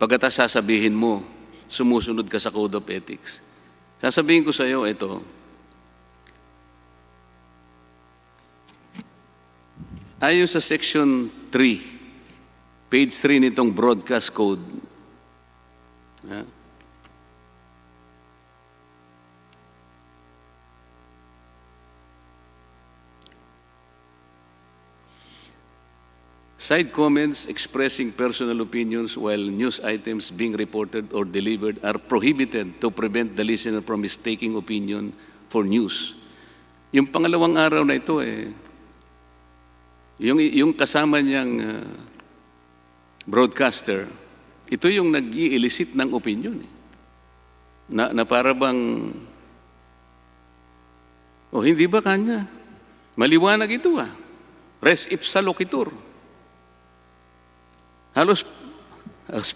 Pagkatas sasabihin mo, sumusunod ka sa Code of Ethics. Sasabihin ko sa iyo, ito, ayon sa Section 3, page 3 nitong Broadcast Code, ha? Side comments expressing personal opinions while news items being reported or delivered are prohibited to prevent the listener from mistaking opinion for news. Yung pangalawang araw na ito eh, yung, yung kasama niyang ah, broadcaster, ito yung nag-i-elicit ng opinion. Eh. Na, na para bang, oh hindi ba kanya? Maliwanag ito ah. Res ipsa loquitur. Halos, halos